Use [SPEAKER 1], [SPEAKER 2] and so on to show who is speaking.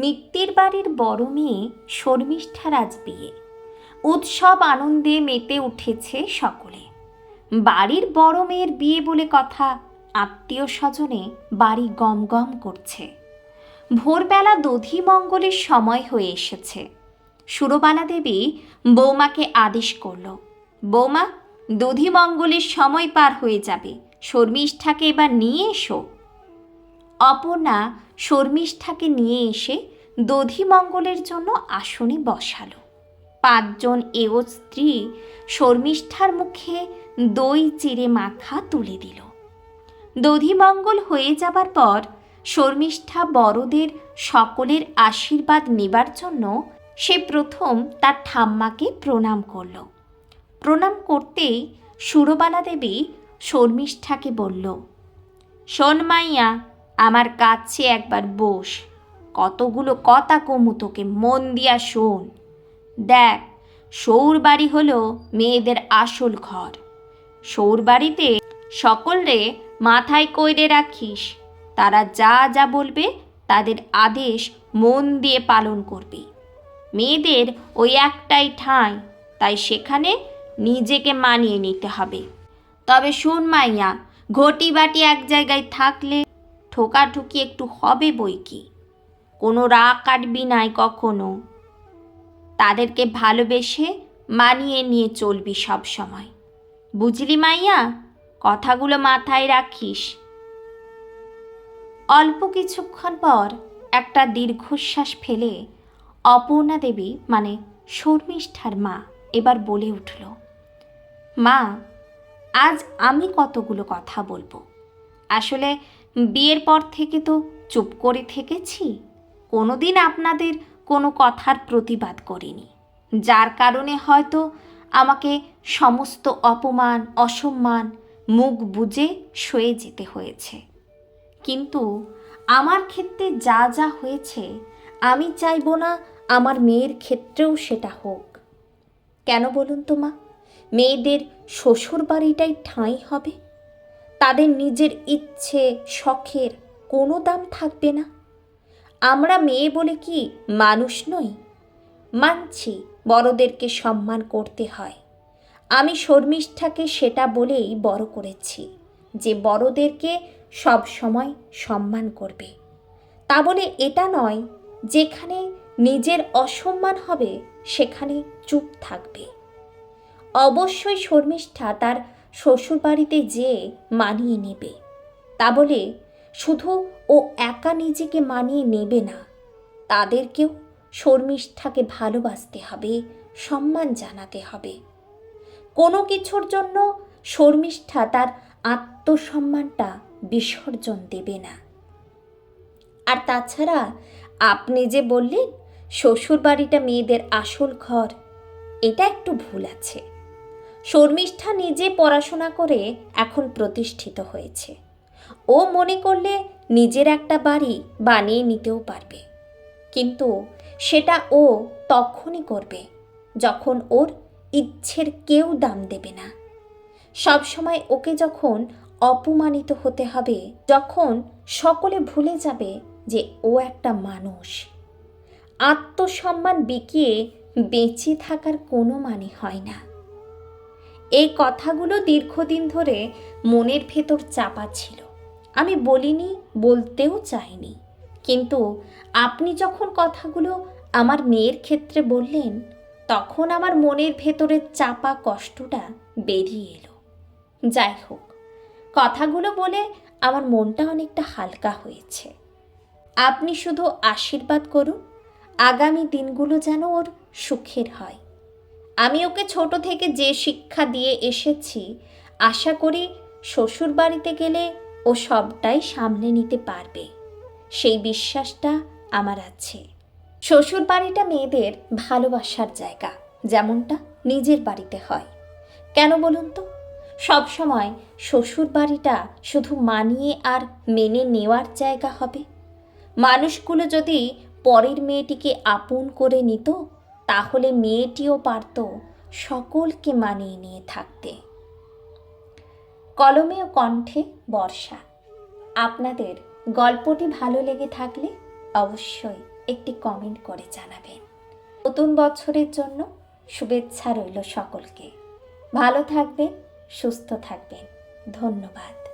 [SPEAKER 1] মিত্তির বাড়ির বড় মেয়ে শর্মিষ্ঠার আজ বিয়ে। উৎসব আনন্দে মেতে উঠেছে সকলে। বাড়ির বড় মেয়ের বিয়ে বলে কথা আত্মীয় স্বজনে বাড়ি গম গম করছে। ভোরবেলা দধি মঙ্গলের সময় হয়ে এসেছে। সুরবালা দেবী বৌমাকে আদেশ করল, বৌমা, দধি মঙ্গলের সময় পার হয়ে যাবে। শর্মিষ্ঠাকে এবার নিয়ে এসো। অপর্ণা শর্মিষ্ঠাকে নিয়ে এসে দধিমঙ্গলের জন্য আসনে বসালো। পাঁচজন এও স্ত্রী শর্মিষ্ঠার মুখে দই চিরে মাখা তুলে দিল। দধিমঙ্গল হয়ে যাবার পর শর্মিষ্ঠা বড়দের সকলের আশীর্বাদ নেবার জন্য সে প্রথম তার ঠাম্মাকে প্রণাম করল। প্রণাম করতেই সুরবালা দেবী শর্মিষ্ঠাকে বলল, শোন মাইয়া আমার কাছে একবার বস। কতগুলো কথা কমু তোকে, মন দিয়া শোন। দেখ সৌর বাড়ি হলো মেয়েদের আসল ঘর। সৌর বাড়িতে সকলরে মাথায় কইরে রাখিস। তারা যা যা বলবে, তাদের আদেশ মন দিয়ে পালন করবি। মেয়েদের ওই একটাই ঠাঁই, তাই সেখানে নিজেকে মানিয়ে নিতে হবে। তবে শোন মাইয়া, ঘটি বাটি এক জায়গায় থাকলে ঠোকাঠুকি একটু হবে বই কি? কোনো রাগ কাটবি নাই কখনো। তাদেরকে ভালোবেসে মানিয়ে নিয়ে চলবি সব সময়। বুঝলি মাইয়া? কথাগুলো মাথায় রাখিস। অল্প কিছুক্ষণ পর একটা দীর্ঘশ্বাস ফেলে অপর্ণা দেবী মানে শর্মিষ্ঠার মা, এবার বলে উঠল, মা, আজ আমি কতগুলো কথা বলব? আসলে বিয়ের পর থেকে তো চুপ করে থেকেছি। কোনোদিন আপনাদের কোনো কথার প্রতিবাদ করিনি। যার কারণে হয়তো আমাকে সমস্ত অপমান, অসম্মান, মুখ বুজে সয়ে যেতে হয়েছে। কিন্তু আমার ক্ষেত্রে যা যা হয়েছে, আমি চাইব না আমার মেয়ের ক্ষেত্রেও সেটা হোক। কেন বলুন তো মা? মেয়েদের শ্বশুর বাড়িটাই ঠাঁই হবে। তাদের নিজের ইচ্ছে, শখের কোনো দাম থাকবে না। আমরা মেয়ে বলে কি মানুষ নই? মানছি বড়দেরকে সম্মান করতে হয়। আমি শর্মিষ্ঠাকে সেটা বলেই বড় করেছি, যে বড়দেরকে সব সময় সম্মান করবে। তা বলে এটা নয়, যেখানে নিজের অসম্মান হবে, সেখানে চুপ থাকবে। অবশ্যই শর্মিষ্ঠা তার শ্বশুরবাড়িতে যেয়ে মানিয়ে নেবে। তা বলে শুধু ও একা নিজেকে মানিয়ে নেবে না, তাদেরকেও শর্মিষ্ঠাকে ভালোবাসতে হবে, সম্মান জানাতে হবে। কোনো কিছুর জন্য শর্মিষ্ঠা তার আত্মসম্মানটা বিসর্জন দেবে না। আর তাছাড়া আপনি যে বললেন শ্বশুর বাড়িটা মেয়েদের আসল ঘর, এটা একটু ভুল আছে। শর্মিষ্ঠা নিজে পড়াশোনা করে এখন প্রতিষ্ঠিত হয়েছে। ও মনে করলে নিজের একটা বাড়ি বানিয়ে নিতেও পারবে। কিন্তু সেটা ও তখনই করবে যখন ওর ইচ্ছের কেউ দাম দেবে না। সবসময় ওকে যখন অপমানিত হতে হবে, যখন সকলে ভুলে যাবে যে ও একটা মানুষ। আত্মসম্মান বিকিয়ে বেঁচে থাকার কোনো মানে হয় না। এই কথাগুলো দীর্ঘদিন ধরে মনের ভেতর চাপা ছিল। আমি বলিনি, বলতেও চাইনি। কিন্তু আপনি যখন কথাগুলো আমার মেয়ের ক্ষেত্রে বললেন, তখন আমার মনের ভেতরের চাপা কষ্টটা বেরিয়ে এলো। যাই হোক, কথাগুলো বলে আমার মনটা অনেকটা হালকা হয়েছে। আপনি শুধু আশীর্বাদ করুন, আগামী দিনগুলো যেন ওর সুখের হয়। আমি ওকে ছোট থেকে যে শিক্ষা দিয়ে এসেছি, আশা করি শ্বশুর বাড়িতে গেলে ও সবটাই সামলে নিতে পারবে। সেই বিশ্বাসটা আমার আছে। শ্বশুর বাড়িটা মেয়েদের ভালোবাসার জায়গা, যেমনটা নিজের বাড়িতে হয়। কেন বলুন তো? সবসময় শ্বশুর বাড়িটা শুধু মানিয়ে আর মেনে নেওয়ার জায়গা হবে। মানুষগুলো যদি পরের মেয়েটিকে আপন করে নিত তাহলে মেয়েটিও পারত সকলকে মানিয়ে নিয়ে থাকতে। কলমে ও কণ্ঠে বর্ষা, আপনাদের গল্পটি ভালো লেগে থাকলে অবশ্যই একটি কমেন্ট করে জানাবেন। নতুন বছরের জন্য শুভেচ্ছা রইল সকলকে। ভালো থাকবেন, সুস্থ থাকবেন। ধন্যবাদ।